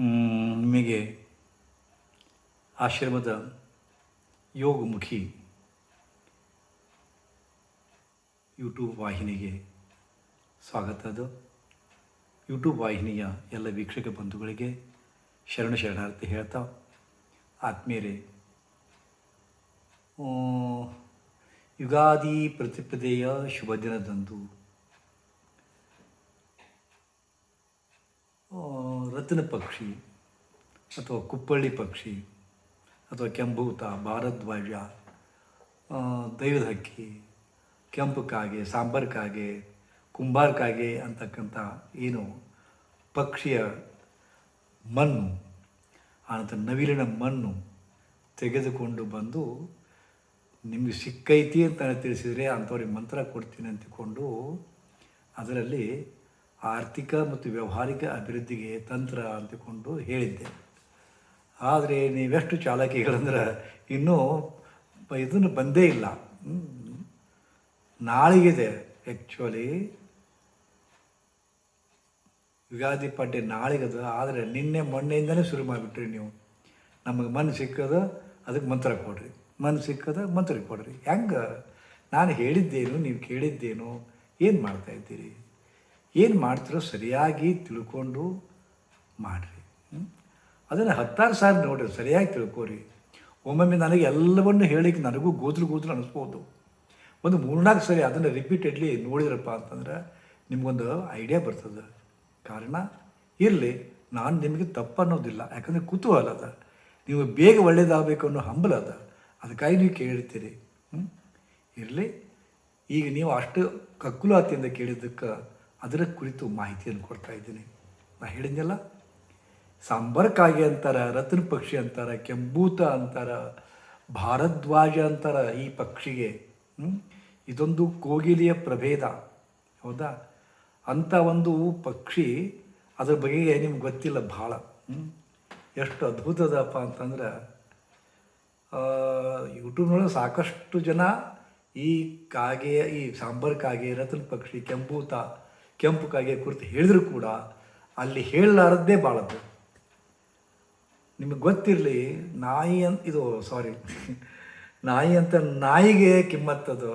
ನಿಮಗೆ ಆಶ್ರಮದ ಯೋಗಮುಖಿ ಯೂಟ್ಯೂಬ್ ವಾಹಿನಿಗೆ ಸ್ವಾಗತ ಅದು. ಯೂಟ್ಯೂಬ್ ವಾಹಿನಿಯ ಎಲ್ಲ ವೀಕ್ಷಕ ಬಂಧುಗಳಿಗೆ ಶರಣ ಶರಣಾರ್ಥಿ ಹೇಳ್ತಾ, ಆತ್ಮೀಯರೇ ಯುಗಾದಿ ಪ್ರತಿಪದೆಯ ಶುಭ ದಿನದಂದು ಆ, ರತ್ನ ಪಕ್ಷಿ ಅಥವಾ ಕುಪ್ಪಳ್ಳಿ ಪಕ್ಷಿ ಅಥವಾ ಕೆಂಭೂತ, ಭಾರದ್ವಾಜ ದೈವದ ಹಕ್ಕಿ, ಕೆಂಪು ಕಾಗೆ, ಸಾಂಬಾರ್ ಕಾಗೆ, ಕುಂಬಾರ್ ಕಾಗೆ ಅಂತಕ್ಕಂಥ ಏನು ಪಕ್ಷಿಯ ಮಣ್ಣು ಆನಂತರ ನವಿಲಿನ ಮಣ್ಣು ತೆಗೆದುಕೊಂಡು ಬಂದು ನಿಮಗೆ ಸಿಕ್ಕೈತಿ ಅಂತ ತಿಳಿಸಿದರೆ ಅಂಥವ್ರಿಗೆ ಮಂತ್ರ ಕೊಡ್ತೀನಿ ಅಂತಿಕೊಂಡು ಅದರಲ್ಲಿ ಆರ್ಥಿಕ ಮತ್ತು ವ್ಯವಹಾರಿಕ ಅಭಿವೃದ್ಧಿಗೆ ತಂತ್ರ ಅಂತಕೊಂಡು ಹೇಳಿದ್ದೆ. ಆದರೆ ನೀವೆಷ್ಟು ಚಾಲಕಿಗಳಂದ್ರೆ ಇನ್ನೂ ಇದನ್ನು ಬಂದೇ ಇಲ್ಲ. ನಾಳಿಗೆ ನಾಳೆಗಿದೆ ಆ್ಯಕ್ಚುಲಿ ಯುಗಾದಿ ಪಡ್ಡೆ ನಾಳೆಗದು, ಆದರೆ ನಿನ್ನೆ ಮೊನ್ನೆಯಿಂದನೇ ಶುರು ಮಾಡಿಬಿಟ್ರಿ ನೀವು. ನಮಗೆ ಮನ್ ಸಿಕ್ಕದ ಅದಕ್ಕೆ ಮಂತ್ರ ಕೊಡ್ರಿ. ಮನ್ ಸಿಕ್ಕದ ಮಂತ್ರ ಕೊಡ್ರಿ. ಹೆಂಗೆ? ನಾನು ಹೇಳಿದ್ದೇನು, ನೀವು ಕೇಳಿದ್ದೇನು, ಏನು ಮಾಡ್ತಾ ಇದ್ದೀರಿ? ಏನು ಮಾಡ್ತೀರೋ ಸರಿಯಾಗಿ ತಿಳ್ಕೊಂಡು ಮಾಡಿರಿ. ಅದನ್ನು ಹತ್ತಾರು ಸಾರಿ ನೋಡಿರಿ, ಸರಿಯಾಗಿ ತಿಳ್ಕೊರಿ. ಒಮ್ಮೊಮ್ಮೆ ನನಗೆ ಎಲ್ಲವನ್ನು ಹೇಳಿಕ್ಕೆ ನನಗೂ ಗೋದ್ರು ಗೋದ್ರು ಅನಿಸ್ಬೋದು. ಒಂದು ಮೂರ್ನಾಲ್ಕು ಸರಿ ಅದನ್ನು ರಿಪೀಟೆಡ್ಲಿ ನೋಡಿದ್ರಪ್ಪ ಅಂತಂದ್ರೆ ನಿಮಗೊಂದು ಐಡಿಯಾ ಬರ್ತದೆ. ಕಾರಣ, ಇರಲಿ, ನಾನು ನಿಮಗೆ ತಪ್ಪು ಅನ್ನೋದಿಲ್ಲ ಯಾಕಂದರೆ ಕುತೂಹಲ ಅದ. ನೀವು ಬೇಗ ಒಳ್ಳೇದಾಗಬೇಕು ಅನ್ನೋ ಹಂಬಲ ಅದ. ಅದಕ್ಕಾಗಿ ನೀವು ಕೇಳಿರ್ತೀರಿ ಇರಲಿ, ಈಗ ನೀವು ಅಷ್ಟು ಕಕ್ಕುಲಾತಿಯಿಂದ ಕೇಳಿದ್ದಕ್ಕೆ ಅದರ ಕುರಿತು ಮಾಹಿತಿಯನ್ನು ಕೊಡ್ತಾ ಇದ್ದೀನಿ. ನಾ ಹೇಳಿದ್ನಲ್ಲ ಸಾಂಬರ್ಕಾಗೆ ಅಂತಾರ, ರತ್ನ ಪಕ್ಷಿ ಅಂತಾರ, ಕೆಂಬೂತ ಅಂತಾರ, ಭಾರದ್ವಾಜ ಅಂತಾರೆ ಈ ಪಕ್ಷಿಗೆ ಇದೊಂದು ಕೋಗಿಲಿಯ ಪ್ರಭೇದ. ಹೌದಾ? ಅಂಥ ಒಂದು ಪಕ್ಷಿ ಅದ್ರ ಬಗೆಗೆ ನಿಮ್ಗೆ ಗೊತ್ತಿಲ್ಲ ಭಾಳ? ಎಷ್ಟು ಅದ್ಭುತದಪ್ಪ ಅಂತಂದ್ರೆ ಯೂಟ್ಯೂಬ್ನೊಳಗೆ ಸಾಕಷ್ಟು ಜನ ಈ ಕಾಗೆಯ, ಈ ಸಾಂಬಾರ್ ಕಾಗೆ, ರತನ್ ಪಕ್ಷಿ ಕೆಂಪೂತ ಕೆಂಪು ಕಾಗೆ ಕುರಿತು ಹೇಳಿದರೂ ಕೂಡ ಅಲ್ಲಿ ಹೇಳಲಾರದ್ದೇ ಭಾಳದ್ದು ನಿಮಗೆ ಗೊತ್ತಿರಲಿ, ನಾಯಿ ಅಂತ ಇದು ಸಾರಿ ನಾಯಿ ಅಂತ ನಾಯಿಗೆ ಕಿಮ್ಮತ್ತದು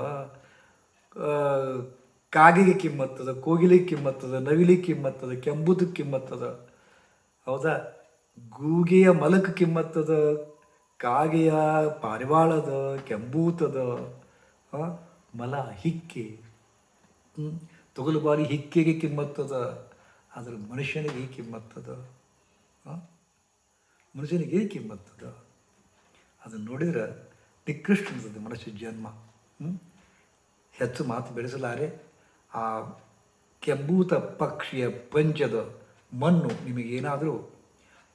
ಕಾಗೆಗೆ ಕಿಮ್ಮತ್ತದ ಕೋಗಿಲಿ ಕಿಮ್ಮತ್ತದ, ನವಿಲಿಗೆ ಕಿಮ್ಮತ್ತದ ಕೆಂಬುದಕ್ಕೆ ಕಿಮ್ಮತ್ತದ. ಹೌದಾ? ಗೂಗೆಯ ಮಲಕ ಕಿಮ್ಮತ್ತದ, ಕಾಗೆಯ ಪಾರಿವಾಳದ, ಕೆಂಬೂತದ ಮಲ, ಹಿಕ್ಕಿ. ತೊಗಲು ಬಾರಿ, ಹಿಕ್ಕಿಗೆ ಕಿಮ್ಮತ್ತದ ಆದ್ರೆ ಮನುಷ್ಯನಿಗೆ ಈ ಕಿಮ್ಮತ್ತದ? ಮನುಷ್ಯನಿಗೆ ಈ ಕಿಮ್ಮತ್ತದ ಅದನ್ನು ನೋಡಿದ್ರೆ ನಿಕೃಷ್ಟ ಅನಿಸುತ್ತೆ ಮನುಷ್ಯ ಜನ್ಮ? ಹೆಚ್ಚು ಮಾತು ಬೆಳೆಸಲಾರೆ. ಆ ಕೆಂಬೂತ ಪಕ್ಷಿಯ ಪಂಚದ ಮಣ್ಣು ನಿಮಗೇನಾದರೂ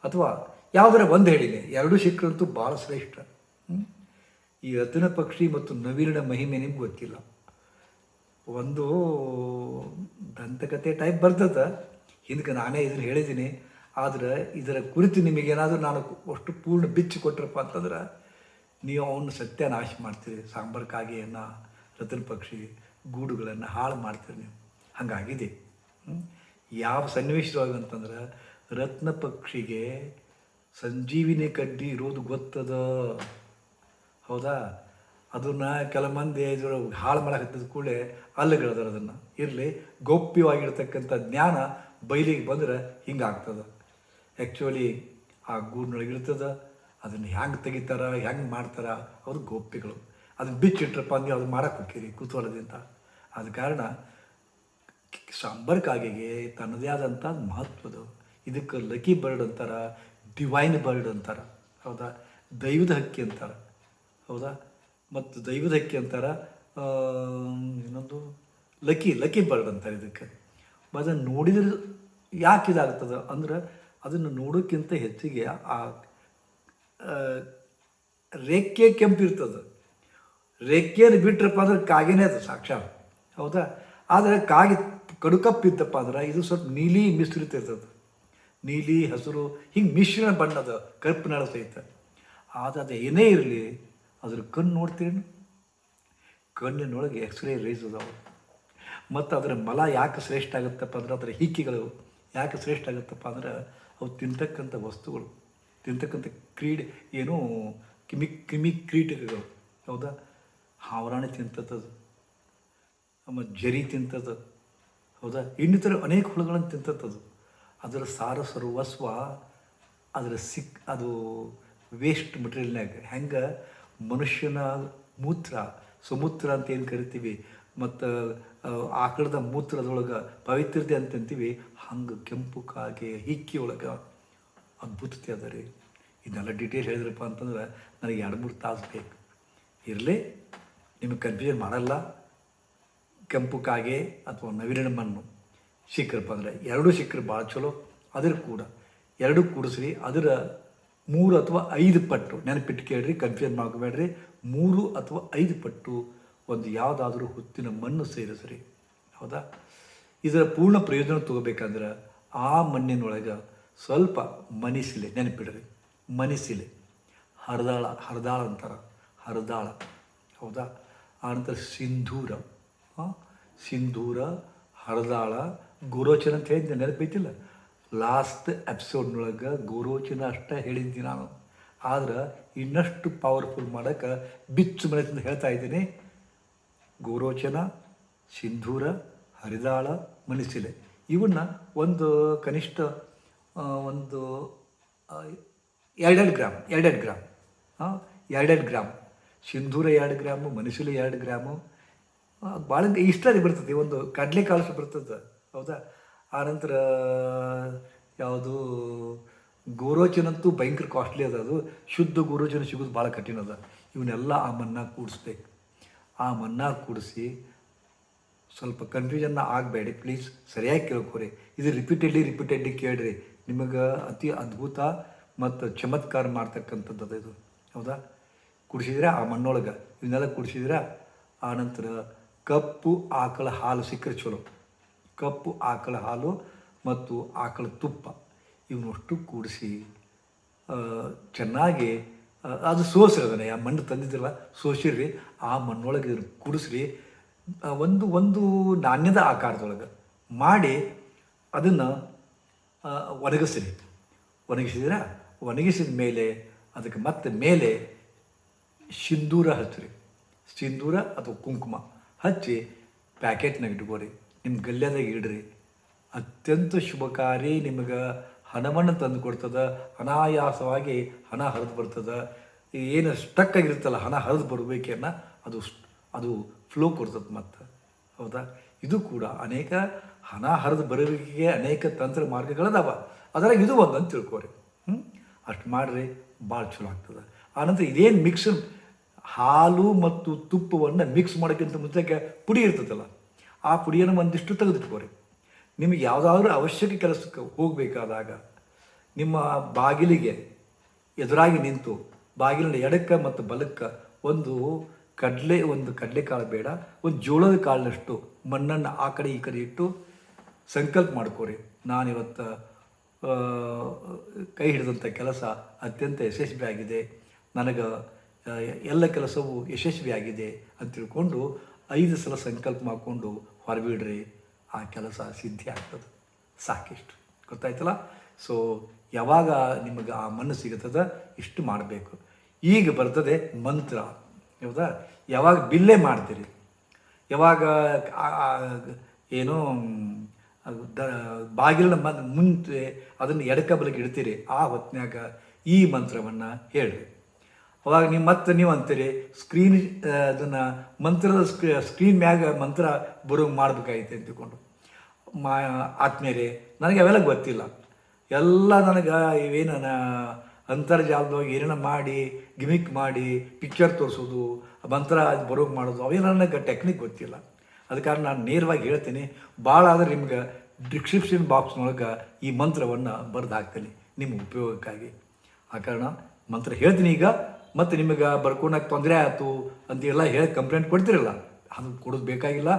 ಅಥವಾ ಯಾವುದರ ಒಂದು ಹೇಳಿದೆ ಎರಡೂ ಸಿಕ್ಕರಂತೂ ಭಾಳ ಶ್ರೇಷ್ಠ. ಈ ರತ್ನ ಪಕ್ಷಿ ಮತ್ತು ನವೀನ ಮಹಿಮೆ ನಿಮ್ಗೆ ಗೊತ್ತಿಲ್ಲ. ಒಂದು ದಂತಕತೆ ಟೈಪ್ ಬರ್ತದ. ಹಿಂದಕ್ಕೆ ನಾನೇ ಇದನ್ನು ಹೇಳಿದ್ದೀನಿ ಆದ್ರೆ ಇದರ ಕುರಿತು ನಿಮಗೇನಾದರೂ ನಾನು ಅಷ್ಟು ಪೂರ್ಣ ಬಿಚ್ಚಿ ಕೊಟ್ರಪ್ಪ ಅಂತಂದ್ರೆ ನೀವು ಅವನ್ನ ಸತ್ಯನಾಶ ಮಾಡ್ತೀರಿ. ಸಾಂಬಾರ್ ಕಾಗೆಯನ್ನು, ರತನ ಪಕ್ಷಿ, ಗೂಡುಗಳನ್ನು ಹಾಳು ಮಾಡ್ತೀರಿ ನೀವು. ಹಂಗಾಗಿದೆ? ಯಾವ ಸನ್ನಿವೇಶದೊಳಗೆ ಅಂತಂದ್ರೆ ರತ್ನ ಪಕ್ಷಿಗೆ ಸಂಜೀವಿನಿ ಕಡ್ಡಿ ಇರೋದು ಗೊತ್ತದ? ಹೌದಾ? ಅದನ್ನ ಕೆಲ ಮಂದಿ ಇದ್ರ ಹಾಳು ಮಾಡಕತ್ತಿದ ಕೂಡಲೇ ಅಲ್ಲಗಳದಾರ ಅದನ್ನು. ಇರಲಿ, ಗೌಪ್ಯವಾಗಿರ್ತಕ್ಕಂಥ ಜ್ಞಾನ ಬಯಲಿಗೆ ಬಂದ್ರೆ ಹಿಂಗಾಗ್ತದೆ ಆ್ಯಕ್ಚುಲಿ ಆ ಗೂಡಿನೊಳಗಿರ್ತದ ಅದನ್ನು ಹೆಂಗೆ ತೆಗಿತಾರ ಹೆಂಗೆ ಮಾಡ್ತಾರ, ಅವ್ರು ಗೋಪ್ಯಗಳು. ಅದನ್ನು ಬಿಚ್ಚಿಟ್ರಪ್ಪ ನೀವು ಅದು ಮಾಡಕ್ಕೆ ಹೋಗ್ತೀರಿ ಕುತೂಹಲದಿಂದ. ಆದ ಕಾರಣ ಸಾಂಬಾರ್ ತನ್ನದೇ ಆದಂಥ ಮಹತ್ವದು. ಇದಕ್ಕೆ ಲಕ್ಕಿ ಬರ್ಡ್ ಅಂತಾರೆ, ಡಿವೈನ್ ಬರ್ಡ್ ಅಂತಾರೆ. ಹೌದಾ? ದೈವದ ಹಕ್ಕಿ ಅಂತಾರೆ. ಹೌದಾ? ಮತ್ತು ದೈವದ ಹಕ್ಕಿ ಅಂತಾರ ಇನ್ನೊಂದು ಲಕ್ಕಿ ಲಕ್ಕಿ ಬರ್ಡ್ ಅಂತಾರೆ ಇದಕ್ಕೆ. ಅದನ್ನು ನೋಡಿದ್ರೆ ಯಾಕೆ ಇದಾಗ್ತದೆ? ಅಂದ್ರೆ ಅದನ್ನು ನೋಡೋಕ್ಕಿಂತ ಹೆಚ್ಚಿಗೆ ಆ ರೆಕ್ಕೆ ಕೆಂಪಿರ್ತದೆ ರೆಕ್ಕೆಯನ್ನು ಬಿಟ್ರಪ್ಪ ಅಂದ್ರೆ ಕಾಗೆನೇ ಅದು ಸಾಕ್ಷಾತ್ ಹೌದಾ? ಆದರೆ ಕಾಗೆ ಕಡುಕಪ್ಪಿದ್ದಪ್ಪ ಅಂದ್ರೆ ಇದು ಸ್ವಲ್ಪ ನೀಲಿ ಮಿಶ್ರಿತ ಇರ್ತದೆ. ನೀಲಿ, ಹಸಿರು, ಹಿಂಗೆ ಮಿಶ್ರಣ ಬಣ್ಣದ ಕರ್ಪಿನಾಳ ಸಹಿತ. ಆದರೆ ಅದು ಏನೇ ಇರಲಿ ಅದ್ರ ಕಣ್ಣು ನೋಡ್ತೀರೇನು? ಕಣ್ಣಿನೊಳಗೆ ಎಕ್ಸ್ರೇ ರೇಸ್ ಅದಾವೆ. ಮತ್ತು ಅದರ ಮಲ ಯಾಕೆ ಶ್ರೇಷ್ಠ ಆಗುತ್ತಪ್ಪ ಅಂದ್ರೆ ಅದರ ಹಿಕ್ಕಿಗಳು ಯಾಕೆ ಶ್ರೇಷ್ಠ ಆಗುತ್ತಪ್ಪ ಅಂದ್ರೆ ಅವು ತಿಂತಕ್ಕಂಥ ವಸ್ತುಗಳು. ತಿಂತಕ್ಕಂಥ ಕ್ರೀಡೆ ಏನು ಕಿಮಿ ಕ್ರಿಮಿ ಕ್ರೀಟಕಗಳು. ಹೌದಾ? ಹಾವರಾಣಿ ತಿಂತದ್ದು ಆಮೇಲೆ ಜರಿ ತಿಂತದ್ದು ಹೌದಾ? ಇನ್ನಿತರ ಅನೇಕ ಹುಳುಗಳನ್ನು ತಿಂತದ್ದು ಅದರ ಸಾರ ಸರ್ವಸ್ವ ಅದರ ಸಿಕ್, ಅದು ವೇಸ್ಟ್ ಮಟೀರಿಯಲ್ನಾಗ ಹೆಂಗೆ ಮನುಷ್ಯನ ಮೂತ್ರ, ಸಮೂತ್ರ ಅಂತ ಏನು ಕರಿತೀವಿ? ಮತ್ತು ಆಕಳದ ಮೂತ್ರದೊಳಗೆ ಪವಿತ್ರತೆ ಅಂತಂತೀವಿ ಹಂಗೆ ಕೆಂಪು ಕಾಗೆ, ಹಿಕ್ಕಿ ಒಳಗೆ ಅದ್ಭುತತೆ ಅದ ರೀ. ಇದನ್ನೆಲ್ಲ ಡೀಟೇಲ್ ಹೇಳಿದ್ರಪ್ಪ ಅಂತಂದ್ರೆ ನನಗೆ ಎರಡು ಮೂರು ತಾಸು ಬೇಕು. ಇರಲಿ, ನಿಮಗೆ ಕನ್ಫ್ಯೂಷನ್ ಮಾಡಲ್ಲ. ಕೆಂಪು ಕಾಗೆ ಅಥವಾ ನವಿಲಿನ ಮಣ್ಣು ಸಿಕ್ಕರಪ್ಪ ಅಂದರೆ ಎರಡೂ ಸಿಕ್ಕರೆ ಭಾಳ ಚಲೋ. ಅದ್ರ ಕೂಡ, ಎರಡು ಕೂಡಿಸ್ರಿ. ಅದರ ಮೂರು ಅಥವಾ ಐದು ಪಟ್ಟು. ನೆನಪಿಟ್ಟು ಕೇಳ್ರಿ ಕನ್ಫ್ಯೂಸ್ ಮಾಡ್ಕೋಬೇಡ್ರಿ ಮೂರು ಅಥವಾ ಐದು ಪಟ್ಟು ಒಂದು ಯಾವುದಾದ್ರೂ ಹುತ್ತಿನ ಮಣ್ಣು ಸೇರಿಸ್ರಿ. ಹೌದಾ? ಇದರ ಪೂರ್ಣ ಪ್ರಯೋಜನ ತಗೋಬೇಕಂದ್ರೆ ಆ ಮಣ್ಣಿನೊಳಗೆ ಸ್ವಲ್ಪ ಮನಿಸಿಲೆ, ನೆನಪಿಡ್ರಿ. ಮನಿಸಿಲೆ. ಹರದಾಳ ಹರದಾಳ ಅಂತಾರೆ. ಹರದಾಳ. ಹೌದಾ? ಆನಂತರ ಸಿಂಧೂರ. ಸಿಂಧೂರ, ಹರದಾಳ, ಗುರೋಚನ ಅಂತ ಹೇಳಿದ್ದೆ ನೆನಪೈತಿಲ್ಲ? ಲಾಸ್ಟ್ ಎಪಿಸೋಡ್ನೊಳಗೆ ಗೋರೋಚನ ಅಷ್ಟೇ ಹೇಳಿದ್ದೀನಿ ನಾನು. ಆದ್ರೆ ಇನ್ನಷ್ಟು ಪವರ್ಫುಲ್ ಮಾಡೋಕ್ಕೆ ಬಿಚ್ಚು ಮನೆಯಿಂದ ಹೇಳ್ತಾ ಇದ್ದೀನಿ. ಗೋರೋಚನ ಸಿಂಧೂರ, ಹರಿದಾಳ, ಮನಸಿಲೆ. ಇವನ್ನ ಒಂದು ಕನಿಷ್ಠ ಒಂದು ಎರಡೆರಡು ಗ್ರಾಮ್ ಎರಡೆರಡು ಗ್ರಾಮ್ ಹಾಂ ಎರಡೆರಡು ಗ್ರಾಮ್. ಸಿಂಧೂರ ಎರಡು ಗ್ರಾಮು, ಮನಸಿಲೆ ಎರಡು ಗ್ರಾಮು. ಭಾಳ ಇಷ್ಟ ಬರ್ತದೆ, ಒಂದು ಕಡಲೆ ಕಾಳು ಬರ್ತದೆ, ಹೌದಾ? ಆನಂತರ, ಯಾವುದು, ಗೋರೋಚನಂತೂ ಭಯಂಕರ ಕಾಸ್ಟ್ಲಿ ಅದ ಅದು. ಶುದ್ಧ ಗೋರೋಚನ ಸಿಗೋದು ಭಾಳ ಕಠಿಣ ಅದ. ಇವನ್ನೆಲ್ಲ ಆ ಮಣ್ಣಾಗ ಕೂಡಿಸ್ಬೇಕು. ಆ ಮಣ್ಣಾಗ ಕೂಡಿಸಿ ಸ್ವಲ್ಪ ಕನ್ಫ್ಯೂಷನ್ನ ಆಗಬೇಡಿ ಪ್ಲೀಸ್ ಸರಿಯಾಗಿ ಕೇಳ್ಕೊರಿ. ಇದು ರಿಪೀಟೆಡ್ಲಿ ರಿಪೀಟೆಡ್ಲಿ ಕೇಳ್ರಿ. ನಿಮಗೆ ಅತಿ ಅದ್ಭುತ ಮತ್ತು ಚಮತ್ಕಾರ ಮಾಡ್ತಕ್ಕಂಥದ್ದು ಅದು ಇದು. ಹೌದಾ? ಕುಡಿಸಿದ್ರೆ ಆ ಮಣ್ಣೊಳಗೆ. ಇವನ್ನೆಲ್ಲ ಕುಡಿಸಿದ್ರೆ ಆನಂತರ ಕಪ್ಪು, ಆಕಳ ಹಾಲು ಸಿಕ್ಕರೆ ಚಲೋ. ಕಪ್ಪು ಆಕಳ ಹಾಲು ಮತ್ತು ಆಕಳ ತುಪ್ಪ ಇವನ್ನಷ್ಟು ಕೂಡಿಸಿ ಚೆನ್ನಾಗಿ ಅದು ಸೋಸ್ರಿ ಅದನ್ನು. ಆ ಮಣ್ಣು ತಂದಿದ್ರಲ್ಲ, ಸೋಸಿರಿ, ಆ ಮಣ್ಣೊಳಗೆ ಇದನ್ನು ಕುಡಿಸ್ರಿ. ಒಂದು ಒಂದು ನಾಣ್ಯದ ಆಕಾರದೊಳಗೆ ಮಾಡಿ ಅದನ್ನು ಒಣಗಿಸ್ರಿ. ಒಣಗಿಸಿದ್ರೆ, ಒಣಗಿಸಿದ ಮೇಲೆ ಅದಕ್ಕೆ ಮತ್ತೆ ಮೇಲೆ ಸಿಂಧೂರ ಹಚ್ಚಿರಿ. ಸಿಂಧೂರ ಅಥವಾ ಕುಂಕುಮ ಹಚ್ಚಿ ಪ್ಯಾಕೆಟ್ನಾಗ ಇಟ್ಕೋರಿ. ನಿಮ್ಮ ಗಲ್ಯದಾಗ ಇಡ್ರಿ. ಅತ್ಯಂತ ಶುಭಕಾರಿ ನಿಮಗೆ ಹಣವನ್ನು ತಂದು ಕೊಡ್ತದೆ. ಅನಾಯಾಸವಾಗಿ ಹಣ ಹರಿದು ಬರ್ತದೆ. ಏನು ಸ್ಟಕ್ ಆಗಿರುತ್ತಲ್ಲ, ಹಣ ಹರಿದು ಬರಬೇಕನ್ನ ಅದು ಅದು ಫ್ಲೋ ಕೊಡ್ತದೆ ಮತ್ತೆ. ಹೌದಾ? ಇದು ಕೂಡ ಅನೇಕ ಹಣ ಹರಿದು ಬರೋಕ್ಕೆ ಅನೇಕ ತಂತ್ರ ಮಾರ್ಗಗಳದಾವ. ಅದರಾಗ ಇದು ಒಂದು ಅಂತ ತಿಳ್ಕೊರಿ. ಹ್ಞೂ ಅಷ್ಟು ಮಾಡಿರಿ ಭಾಳ ಚಲೋ ಆಗ್ತದೆ. ಆನಂತರ ಇದೇನು ಮಿಕ್ಸ್ ಹಾಲು ಮತ್ತು ತುಪ್ಪವನ್ನು ಮಿಕ್ಸ್ ಮಾಡೋಕ್ಕಿಂತ ಮುಂಚೆಗೆ ಪುಡಿ ಇರ್ತದಲ್ಲ. ಆ ಪುಡಿಯನ್ನು ಒಂದಿಷ್ಟು ತೆಗೆದಿಟ್ಕೋರಿ. ನಿಮಗೆ ಯಾವುದಾದ್ರೂ ಅವಶ್ಯಕ ಕೆಲಸಕ್ಕೆ ಹೋಗಬೇಕಾದಾಗ ನಿಮ್ಮ ಬಾಗಿಲಿಗೆ ಎದುರಾಗಿ ನಿಂತು ಬಾಗಿಲಿನ ಎಡಕ್ಕೆ ಮತ್ತು ಬಲಕ್ಕೆ ಒಂದು ಕಡಲೆ ಒಂದು ಕಡಲೆಕಾಳು ಬೇಡ ಒಂದು ಜೋಳದ ಕಾಳಿನಷ್ಟು ಮಣ್ಣನ್ನು ಆ ಕಡೆ ಈ ಕಡೆ ಇಟ್ಟು ಸಂಕಲ್ಪ ಮಾಡ್ಕೋರಿ. ನಾನಿವತ್ತು ಕೈ ಹಿಡಿದಂಥ ಕೆಲಸ ಅತ್ಯಂತ ಯಶಸ್ವಿಯಾಗಿದೆ ನನಗೆ ಆ, ಎಲ್ಲ ಕೆಲಸವೂ ಯಶಸ್ವಿಯಾಗಿದೆ ಅಂತ ತಿಳ್ಕೊಂಡು ಐದು ಸಲ ಸಂಕಲ್ಪ ಮಾಡಿಕೊಂಡು ಹೊರಬಿಡ್ರಿ, ಆ ಕೆಲಸ ಸಿದ್ಧಿ ಆಗ್ತದೆ. ಸಾಕಿಷ್ಟು. ಗೊತ್ತಾಯ್ತಲ್ಲ? ಸೊ ಯಾವಾಗ ನಿಮಗೆ ಆ ಮಣ್ಣು ಸಿಗುತ್ತದ ಇಷ್ಟು ಮಾಡಬೇಕು. ಈಗ ಬರ್ತದೆ ಮಂತ್ರ. ಹೌದಾ? ಯಾವಾಗ ಬಿಲ್ಲೆ ಮಾಡ್ತೀರಿ? ಯಾವಾಗ ಏನು, ದ, ಬಾಗಿಲಿನ ಮುಂಚೆ ಅದನ್ನು ಎಡಕ ಇಡ್ತೀರಿ, ಆ ಹೊತ್ತಿನಾಗ ಈ ಮಂತ್ರವನ್ನು ಹೇಳ್ರಿ. ಅವಾಗ ನೀವು ಮತ್ತೆ ನೀವು ಅಂತೀರಿ ಸ್ಕ್ರೀನ್ ಅದನ್ನು ಮಂತ್ರದ ಸ್ಕ್ರೀ ಸ್ಕ್ರೀನ್ ಮ್ಯಾಗ ಮಂತ್ರ ಬರೋ ಮಾಡ್ಬೇಕಾಗೈತೆ ಅಂತ ತಿಳ್ಕೊಂಡು ಮಾ, ಆತ್ಮೀಯರೇ, ನನಗೆ ಅವೆಲ್ಲ ಗೊತ್ತಿಲ್ಲ. ಎಲ್ಲ ನನಗೆ ಇವೇನು ಅಂತರ್ಜಾಲದೊಳಗೆ ಏನೇನೋ ಮಾಡಿ ಗಿಮಿಕ್ ಮಾಡಿ ಪಿಕ್ಚರ್ ತೋರಿಸೋದು, ಮಂತ್ರ ಅದು ಬರೋಕೆ ಮಾಡೋದು ಅವೇನು ನನಗೆ ಟೆಕ್ನಿಕ್ ಗೊತ್ತಿಲ್ಲ. ಅದ ಕಾರಣ ನಾನು ನೇರವಾಗಿ ಹೇಳ್ತೀನಿ ಭಾಳ ಆದರೆ ನಿಮ್ಗೆ ಡಿಸ್ಕ್ರಿಪ್ಷನ್ ಬಾಕ್ಸ್ನೊಳಗೆ ಈ ಮಂತ್ರವನ್ನು ಬರೆದು ಹಾಕ್ತೀನಿ ನಿಮ್ಮ ಉಪಯೋಗಕ್ಕಾಗಿ. ಆ ಕಾರಣ ಮಂತ್ರ ಹೇಳ್ತೀನಿ ಈಗ. ಮತ್ತು ನಿಮಗೆ ಬರ್ಕೊಳಕ್ಕೆ ತೊಂದರೆ ಆಯಿತು ಅಂತ ಎಲ್ಲ ಹೇಳಿ ಕಂಪ್ಲೇಂಟ್ ಕೊಡ್ತಿರಲ್ಲ. ಅದು ಕೊಡೋದು ಬೇಕಾಗಿಲ್ಲ.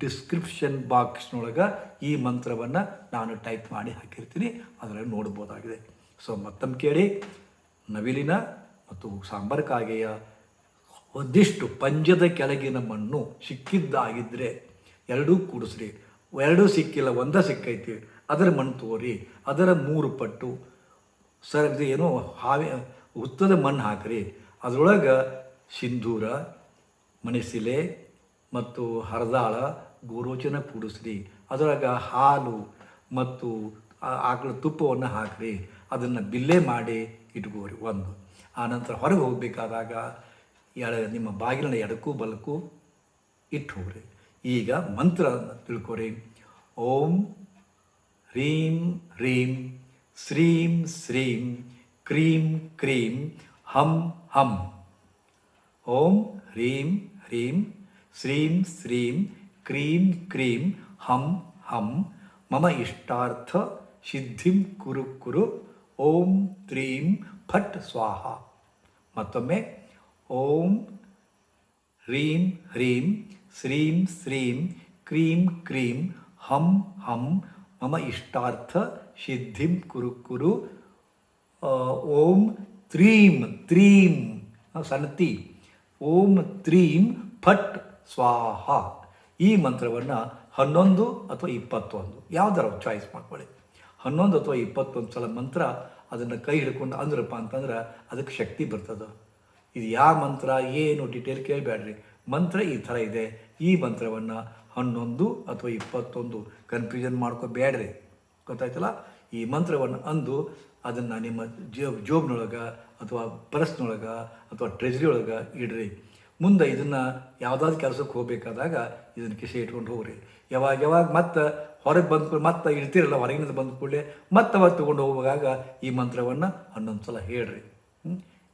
ಡಿಸ್ಕ್ರಿಪ್ಷನ್ ಬಾಕ್ಸ್ನೊಳಗೆ ಈ ಮಂತ್ರವನ್ನು ನಾನು ಟೈಪ್ ಮಾಡಿ ಹಾಕಿರ್ತೀನಿ. ಅದರಲ್ಲಿ ನೋಡ್ಬೋದಾಗಿದೆ. ಸೊ ಮತ್ತೊಮ್ಮೆ ಕೇಳಿ. ನವಿಲಿನ ಮತ್ತು ಸಾಂಬಾರ್ ಕಾಗೆಯ ಒಂದಿಷ್ಟು ಪಂಜದ ಕೆಳಗಿನ ಮಣ್ಣು ಸಿಕ್ಕಿದ್ದಾಗಿದ್ದರೆ ಎರಡೂ ಕೂಡಿಸ್ರಿ. ಎರಡೂ ಸಿಕ್ಕಿಲ್ಲ, ಒಂದೇ ಸಿಕ್ಕೈತಿ. ಅದರ ಮಣ್ಣು ತೋರಿ, ಅದರ ಮೂರು ಪಟ್ಟು. ಸರ್, ಇದು ಏನೋ ಹಾವಿ ಹುತ್ತದ ಮಣ್ಣು ಹಾಕ್ರಿ. ಅದರೊಳಗೆ ಸಿಂಧೂರ, ಮಣಿಸಿಲೆ ಮತ್ತು ಹರದಾಳ ಗೋರೋಚನ ಕೂಡಿಸ್ರಿ. ಅದರೊಳಗೆ ಹಾಲು ಮತ್ತು ಆಕಳ ತುಪ್ಪವನ್ನು ಹಾಕ್ರಿ. ಅದನ್ನು ಬಿಲ್ಲೆ ಮಾಡಿ ಇಟ್ಕೋರಿ ಒಂದು. ಆನಂತರ ಹೊರಗೆ ಹೋಗಬೇಕಾದಾಗ ಎಡ ನಿಮ್ಮ ಬಾಗಿಲಿನ ಎಡಕ್ಕೂ ಬಲಕ್ಕೂ ಇಟ್ಟು ಹೋಗ್ರಿ. ಈಗ ಮಂತ್ರ ತಿಳ್ಕೊರಿ. ಓಂ, ಹ್ರೀಂ ಹ್ರೀಂ, ಶ್ರೀಂ ಶ್ರೀಂ. ಕ್ರೀಂ ಕ್ರೀಂ ಹಂ ಹಂ ಓಂ ಹ್ರೀಂ ಹ್ರೀಂ ಶ್ರೀಂ ಶ್ರೀಂ ಕ್ರೀಂ ಕ್ರೀಂ ಹಂ ಹಂ ಮಮ ಇಷ್ಟಾರ್ಥ ಸಿದ್ಧಿಂ ಕುರು ಕುರು ಓಂ ತ್ರೀಂ ಫಟ್ ಸ್ವಾಹ ಮತ್ತೊಮ್ಮೆ ಓಂ ಹ್ರೀಂ ಹ್ರೀಂ ಶ್ರೀಂ ಶ್ರೀಂ ಕ್ರೀಂ ಕ್ರೀಂ ಹಂ ಹಂ ಮಮ ಇಷ್ಟಾರ್ಥ ಸಿದ್ಧಿಂ ಕುರು ಕುರು ಆ, ಓಂ ತ್ರೀಂ ತ್ರೀಂ ಸಣ್ಣತಿ ಓಂ ತ್ರೀಂ ಫಟ್ ಸ್ವಾಹ. ಈ ಮಂತ್ರವನ್ನು ಹನ್ನೊಂದು ಅಥವಾ ಇಪ್ಪತ್ತೊಂದು, ಯಾವ್ದಾರ ಚಾಯ್ಸ್ ಮಾಡ್ಕೊಳ್ಳಿ. ಹನ್ನೊಂದು ಅಥವಾ ಇಪ್ಪತ್ತೊಂದು ಸಲ ಮಂತ್ರ ಅದನ್ನು ಕೈ ಹಿಡ್ಕೊಂಡು ಅಂದ್ರಪ್ಪ ಅಂತಂದ್ರೆ ಅದಕ್ಕೆ ಶಕ್ತಿ ಬರ್ತದೆ. ಇದು ಯಾವ ಮಂತ್ರ, ಏನು ಡೀಟೇಲ್ ಕೇಳಬೇಡ್ರಿ ಮಂತ್ರ ಈ ಥರ ಇದೆ. ಈ ಮಂತ್ರವನ್ನು ಹನ್ನೊಂದು ಅಥವಾ ಇಪ್ಪತ್ತೊಂದು ಕನ್ಫ್ಯೂಷನ್ ಮಾಡ್ಕೋಬೇಡ್ರಿ ಗೊತ್ತಾಯ್ತಲ್ಲ? ಈ ಮಂತ್ರವನ್ನು ಅಂದು ಅದನ್ನು ನಿಮ್ಮ ಜೇಬ್ ಜೋಬ್ನೊಳಗೆ ಅಥವಾ ಪರ್ಸ್ನೊಳಗೆ ಅಥವಾ ಟ್ರೆಜರಿ ಒಳಗೆ ಇಡ್ರಿ. ಮುಂದೆ ಇದನ್ನು ಯಾವುದಾದ್ರು ಕೆಲಸಕ್ಕೆ ಹೋಗಬೇಕಾದಾಗ ಇದನ್ನು ಕಿಸೆ ಇಟ್ಕೊಂಡು ಹೋಗ್ರಿ. ಯಾವಾಗ ಯಾವಾಗ ಮತ್ತೆ ಹೊರಗೆ ಬಂದು ಮತ್ತೆ ಇಡ್ತಿರಲ್ಲ, ಹೊರಗಿನಿಂದ ಬಂದ ಕೂಡಲೇ ಮತ್ತೆ ಅವತ್ತು ತೊಗೊಂಡು ಹೋಗುವಾಗ ಈ ಮಂತ್ರವನ್ನು ಹನ್ನೊಂದು ಸಲ ಹೇಳ್ರಿ?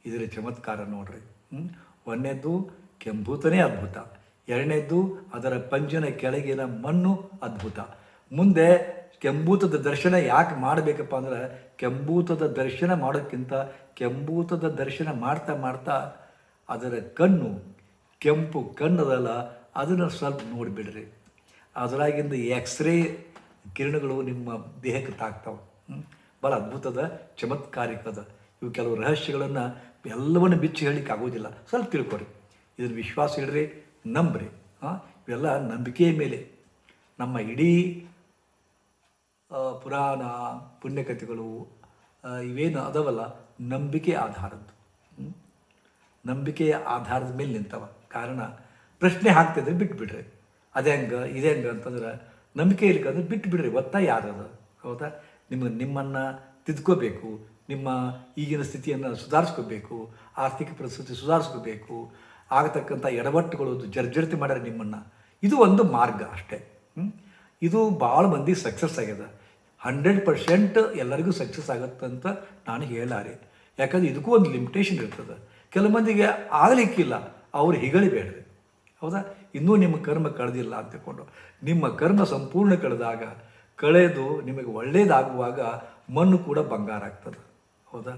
ಇದರ ಚಮತ್ಕಾರ ನೋಡ್ರಿ? ಒಂದನೇದ್ದು ಕೆಂಭೂತನೇ ಅದ್ಭುತ. ಎರಡನೇದ್ದು ಅದರ ಪಂಜನ ಕೆಳಗಿನ ಮಣ್ಣು ಅದ್ಭುತ. ಮುಂದೆ ಕೆಂಬೂತದ ದರ್ಶನ ಯಾಕೆ ಮಾಡಬೇಕಪ್ಪ ಅಂದ್ರೆ ಕೆಂಬೂತದ ದರ್ಶನ ಮಾಡೋಕ್ಕಿಂತ ಕೆಂಬೂತದ ದರ್ಶನ ಮಾಡ್ತಾ ಮಾಡ್ತಾ ಅದರ ಕಣ್ಣು ಕೆಂಪು ಕಣ್ಣದಲ್ಲ, ಅದನ್ನು ಸ್ವಲ್ಪ ನೋಡಿಬಿಡ್ರಿ. ಅದರಾಗಿಂದ ಎಕ್ಸ್ರೇ ಕಿರಣಗಳು ನಿಮ್ಮ ದೇಹಕ್ಕೆ ತಾಕ್ತಾವೆ? ಭಾಳ ಅದ್ಭುತದ ಚಮತ್ಕಾರಿಕದ ಇವು ಕೆಲವು ರಹಸ್ಯಗಳನ್ನು ಎಲ್ಲವನ್ನು ಬಿಚ್ಚಿ ಹೇಳಲಿಕ್ಕೆ ಆಗೋದಿಲ್ಲ ಸ್ವಲ್ಪ ತಿಳ್ಕೊಳ್ರಿ. ಇದನ್ನು ವಿಶ್ವಾಸ ಇಡ್ರಿ, ನಂಬ್ರಿ. ಹಾಂ? ಇವೆಲ್ಲ ನಂಬಿಕೆಯ ಮೇಲೆ. ನಮ್ಮ ಇಡೀ ಪುರಾಣ, ಪುಣ್ಯಕಥೆಗಳು ಇವೇನು ಅದವಲ್ಲ, ನಂಬಿಕೆ ಆಧಾರದ್ದು. ನಂಬಿಕೆಯ ಆಧಾರದ ಮೇಲೆ ನಿಂತವ. ಕಾರಣ, ಪ್ರಶ್ನೆ ಹಾಕ್ತಿದ್ರೆ ಬಿಟ್ಬಿಡ್ರಿ. ಅದೇ ಹೆಂಗೆ, ಇದೇ ಹೆಂಗೆ ಅಂತಂದ್ರೆ, ನಂಬಿಕೆ ಇರ್ಕಂದ್ರೆ ಬಿಟ್ಟು ಬಿಡ್ರಿ ಒತ್ತಾಯ ಯಾರದ ಹೌದಾ? ನಿಮಗೆ ನಿಮ್ಮನ್ನು ತಿದ್ಕೋಬೇಕು. ನಿಮ್ಮ ಈಗಿನ ಸ್ಥಿತಿಯನ್ನು ಸುಧಾರಿಸ್ಕೋಬೇಕು. ಆರ್ಥಿಕ ಪರಿಸ್ಥಿತಿ ಸುಧಾರಿಸ್ಕೋಬೇಕು. ಆಗತಕ್ಕಂಥ ಎಡವಟ್ಟುಗಳು ಜರ್ಜರಿತ ಮಾಡ್ಯಾರ ನಿಮ್ಮನ್ನು. ಇದು ಒಂದು ಮಾರ್ಗ ಅಷ್ಟೇ? ಇದು ಭಾಳ ಮಂದಿ ಸಕ್ಸಸ್ ಆಗ್ಯದ. ಹಂಡ್ರೆಡ್ ಪರ್ಸೆಂಟ್ ಎಲ್ಲರಿಗೂ ಸಕ್ಸಸ್ ಆಗುತ್ತೆ ಅಂತ ನಾನು ಹೇಳಾರೆ ಯಾಕಂದ್ರೆ ಇದಕ್ಕೂ ಒಂದು ಲಿಮಿಟೇಷನ್ ಇರ್ತದೆ. ಕೆಲವು ಮಂದಿಗೆ ಆಗಲಿಕ್ಕಿಲ್ಲ, ಅವರು ಹಿಗಳಿಬೇಡ್ರಿ ಹೌದಾ? ಇನ್ನೂ ನಿಮ್ಮ ಕರ್ಮ ಕಳೆದಿಲ್ಲ ಅಂತ ತಿಳ್ಕೊಂಡು ನಿಮ್ಮ ಕರ್ಮ ಸಂಪೂರ್ಣ ಕಳೆದಾಗ, ಕಳೆದು ನಿಮಗೆ ಒಳ್ಳೆಯದಾಗುವಾಗ ಮಣ್ಣು ಕೂಡ ಬಂಗಾರ ಆಗ್ತದೆ. ಹೌದಾ?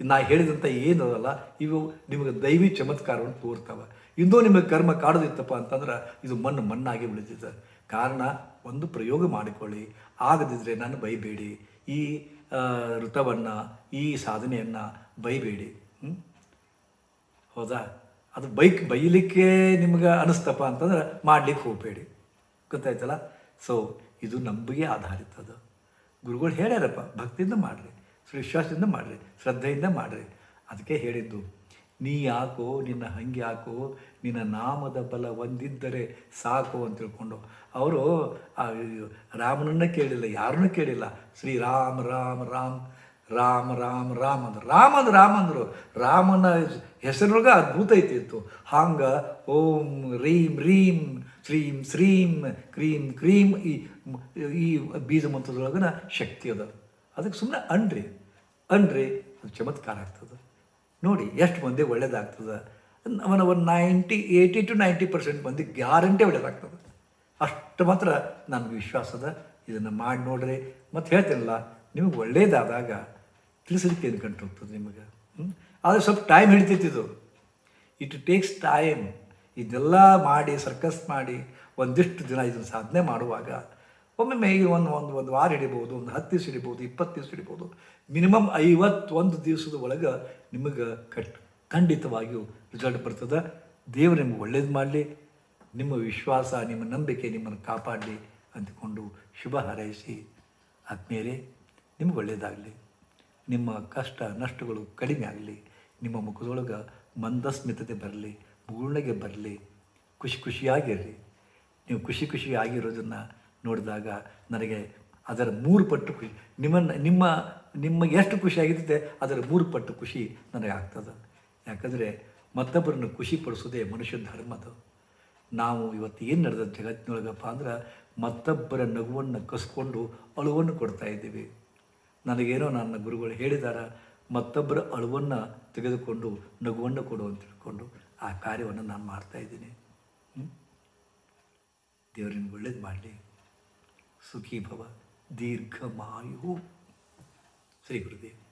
ನಾ ಹೇಳಿದಂಥ ಏನದಲ್ಲ, ಇವು ನಿಮಗೆ ದೈವಿ ಚಮತ್ಕಾರವನ್ನು ತೋರ್ತವೆ. ಇನ್ನೂ ನಿಮಗೆ ಕರ್ಮ ಕಾಡದಿತ್ತಪ್ಪ ಅಂತಂದ್ರೆ ಇದು ಮಣ್ಣು ಮಣ್ಣಾಗಿ ಉಳಿದಿದೆ. ಕಾರಣ ಒಂದು ಪ್ರಯೋಗ ಮಾಡಿಕೊಳ್ಳಿ. ಆಗದಿದ್ದರೆ ನಾನು ಬೈಬೇಡಿ. ಈ ಋತವನ್ನು ಈ ಸಾಧನೆಯನ್ನು ಬೈಬೇಡಿ? ಹೌದಾ? ಅದು ಬೈಕ್, ಬೈಲಿಕ್ಕೆ ನಿಮ್ಗೆ ಅನಿಸ್ತಪ್ಪ ಅಂತಂದ್ರೆ ಮಾಡ್ಲಿಕ್ಕೆ ಹೋಗಬೇಡಿ. ಗೊತ್ತಾಯ್ತಲ್ಲ? ಸೊ ಇದು ನಂಬಿಕೆ ಆಧಾರಿತ ಅದು. ಗುರುಗಳು ಹೇಳ್ಯಾರಪ್ಪ, ಭಕ್ತಿಯಿಂದ ಮಾಡಿರಿ, ವಿಶ್ವಾಸದಿಂದ ಮಾಡಿರಿ, ಶ್ರದ್ಧೆಯಿಂದ ಮಾಡಿರಿ. ಅದಕ್ಕೆ ಹೇಳಿದ್ದು ನೀ ಯಾಕೋ, ನಿನ್ನ ಹಂಗೆ ಯಾಕೋ, ನಿನ್ನ ನಾಮದ ಬಲ ಒಂದಿದ್ದರೆ ಸಾಕು ಅಂತ ತಿಳ್ಕೊಂಡು. ಅವರು ರಾಮನನ್ನ ಕೇಳಿಲ್ಲ, ಯಾರನ್ನೂ ಕೇಳಿಲ್ಲ. ಶ್ರೀರಾಮ್ ರಾಮ, ರಾಮ್, ರಾಮ ರಾಮ ರಾಮ ಅಂದ್ರು. ರಾಮ ಅಂದ್ರೆ, ರಾಮ ಅಂದರು. ರಾಮನ ಹೆಸರೊಳಗೆ ಅದ್ಭುತ ಐತಿತ್ತು ಹಂಗೆ ಓಂ ರೀಂ ರೀಂ ಶ್ರೀಂ ಶ್ರೀಂ ಕ್ರೀಂ ಕ್ರೀಂ ಈ ಈ ಬೀಜ ಮಂತ್ರದೊಳಗನ ಶಕ್ತಿ ಅದ. ಅದಕ್ಕೆ ಸುಮ್ಮನೆ ಅನ್ರಿ. ಅನ್ರಿ, ಅದು ಚಮತ್ಕಾರ ಆಗ್ತದೆ. ನೋಡಿ, ಎಷ್ಟು ಮಂದಿ ಒಳ್ಳೇದಾಗ್ತದೆ? ಅವನ ಒಂದು ninety, eighty to ninety percent ಮಂದಿ ಗ್ಯಾರಂಟಿ ಒಳ್ಳೇದಾಗ್ತದೆ. ಅಷ್ಟು ಮಾತ್ರ ನನಗೆ ವಿಶ್ವಾಸ ಅದ. ಇದನ್ನು ಮಾಡಿ ನೋಡ್ರಿ. ಮತ್ತು ಹೇಳ್ತೀನಲ್ಲ, ನಿಮಗೆ ಒಳ್ಳೇದಾದಾಗ ತಿಳಿಸಲಿಕ್ಕೆ ಏನು ಕಂಡು ಹೋಗ್ತದೆ ನಿಮಗೆ? ಆದರೆ ಸ್ವಲ್ಪ ಟೈಮ್ ಹಿಡಿತೈತಿ ಇದು. ಇಟ್ ಟೇಕ್ಸ್ ಟೈಮ್ ಇದೆಲ್ಲ ಮಾಡಿ ಸರ್ಕಸ್ ಮಾಡಿ, ಒಂದಿಷ್ಟು ದಿನ ಇದನ್ನು ಸಾಧನೆ ಮಾಡುವಾಗ ಒಮ್ಮೊಮ್ಮೆ ಈಗ ಒಂದು ಒಂದು ಒಂದು ವಾರ ಹಿಡಿಬೋದು ಒಂದು ಹತ್ತು ದಿವಸ ಹಿಡಿಬೋದು ಇಪ್ಪತ್ತು ದಿವಸ ಹಿಡಿಬೋದು ಮಿನಿಮಮ್ ಐವತ್ತೊಂದು ದಿವಸದ ಒಳಗೆ ನಿಮಗೆ ಕಟ್, ಖಂಡಿತವಾಗಿಯೂ ರಿಸಲ್ಟ್ ಬರ್ತದೆ. ದೇವರು ನಿಮ್ಗೆ ಒಳ್ಳೇದು ಮಾಡಲಿ. ನಿಮ್ಮ ವಿಶ್ವಾಸ, ನಿಮ್ಮ ನಂಬಿಕೆ ನಿಮ್ಮನ್ನು ಕಾಪಾಡಲಿ ಅಂದುಕೊಂಡು ಶುಭ ಹಾರೈಸಿ ಆತ್ಮೀಯರೇ ನಿಮ್ಗೆ ಒಳ್ಳೆಯದಾಗಲಿ ನಿಮ್ಮ ಕಷ್ಟ, ನಷ್ಟಗಳು ಕಡಿಮೆ ಆಗಲಿ. ನಿಮ್ಮ ಮುಖದೊಳಗೆ ಮಂದಸ್ಮಿತತೆ ಬರಲಿ ಮುಗುಳ್ನಗೆ ಬರಲಿ. ಖುಷಿ ಖುಷಿಯಾಗಿರಲಿ ನೀವು ಖುಷಿ ಖುಷಿಯಾಗಿರೋದನ್ನು ನೋಡಿದಾಗ ನನಗೆ ಅದರ ಮೂರು ಪಟ್ಟು ಖುಷಿ. ನಿಮ್ಮನ್ನು, ನಿಮ್ಮ ನಿಮ್ಮ ಎಷ್ಟು ಖುಷಿ ಆಗಿರುತ್ತೆ ಅದರ ಮೂರು ಪಟ್ಟು ಖುಷಿ ನನಗೆ ಆಗ್ತದೆ. ಯಾಕಂದರೆ ಮತ್ತೊಬ್ಬರನ್ನು ಖುಷಿ ಪಡಿಸೋದೇ ಮನುಷ್ಯ ಧರ್ಮದು ನಾವು ಇವತ್ತು ಏನು ನಡೆದ ಜಗತ್ತಿನೊಳಗಪ್ಪ ಅಂದ್ರೆ ಮತ್ತೊಬ್ಬರ ನಗುವನ್ನು ಕಸ್ಕೊಂಡು ಅಳುವನ್ನು ಕೊಡ್ತಾ ಇದ್ದೀವಿ. ನನಗೇನೋ ನನ್ನ ಗುರುಗಳು ಹೇಳಿದಾರ, ಮತ್ತೊಬ್ಬರ ಅಳುವನ್ನು ತೆಗೆದುಕೊಂಡು ನಗುವನ್ನು ಕೊಡು ಅಂತ ತಿಳ್ಕೊಂಡು ಆ ಕಾರ್ಯವನ್ನು ನಾನು ಮಾಡ್ತಾ ಇದ್ದೀನಿ. ದೇವ್ರಿಗೆ ಒಳ್ಳೇದು ಮಾಡಲಿ. सुखी भव दीर्घमायु। श्री गुरुदेव।